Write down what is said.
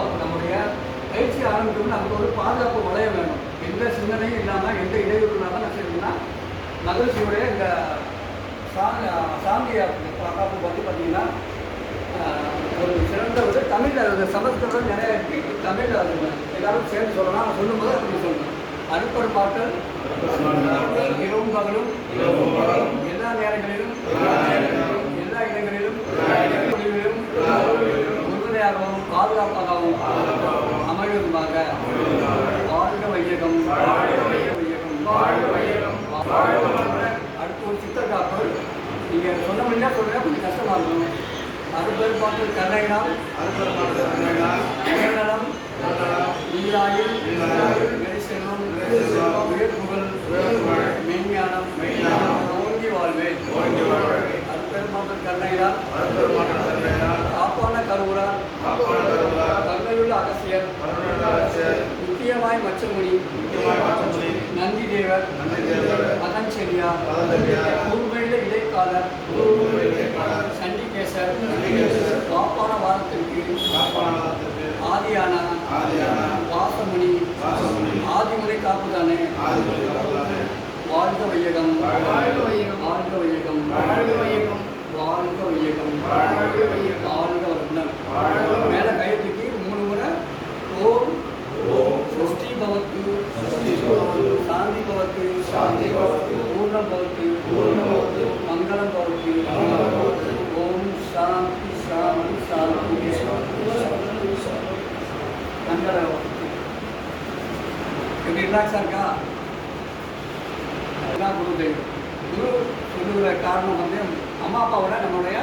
பாதுகாப்பு. நம்முடைய பயிற்சி ஆரம்பிக்கணும் நமக்கு ஒரு பாதுகாப்பு வளையம் வேணும். எந்த சிந்தனையும் இல்லாமல் எந்த இடையூறு இல்லாமல் நான் செய்யணும்னா மகிழ்ச்சியுடைய இந்த சாமி சாமி காப்பு பற்றி பார்த்தீங்கன்னா ஒரு சிறந்த ஒரு தமிழ் அது சமஸ்கிருதம் நிறைய இருக்கு. தமிழ் அது எல்லாரும் சேர்ந்து சொல்லலாம். நான் சொல்லும்போது அப்படி சொல்லணும். அனுப்பர் பாட்டல் இரவும் பகலும் எல்லா நேரம் உறுதுணையாகவும் பாதுகாப்பாகவும் அமைவதுமாக வாழ்க வையகம் வாழ்க வையகம் அடுத்து ஒரு சித்திரக்காப்பு நீங்கள் சொன்ன முடியா சொல்கிறேன் கொஞ்சம் கஷ்டமாக இருக்கும். அறுபது பார்த்து கண்ணையினால் உயர்நலம் நீராயில். கருணையுள்ள அகசியர் முக்கியமாய் மச்சமுனி நந்தி தேவர் மதன் செல்லியார் கூர்மையில இடைக்காலர் சண்டிகேசர் காப்பான வாரத்திற்கு ஆதியான வாசமணி ஆதிமுறை காப்புதானே வாழ்க வாழ்க வையகம் சாந்தி शान्ति சாந்தி பவத்து பூர்ணம் பவத்து பூர்ணம் मङ्गलं மங்களம் ॐ शान्ति शान्ति शान्ति சாந்தி எப்படி ரிலாக்ஸாக இருக்கா? குரு தெய்வம். குரு சொல்லுகிற காரணம் வந்து அம்மா அப்பாவோட நம்மளுடைய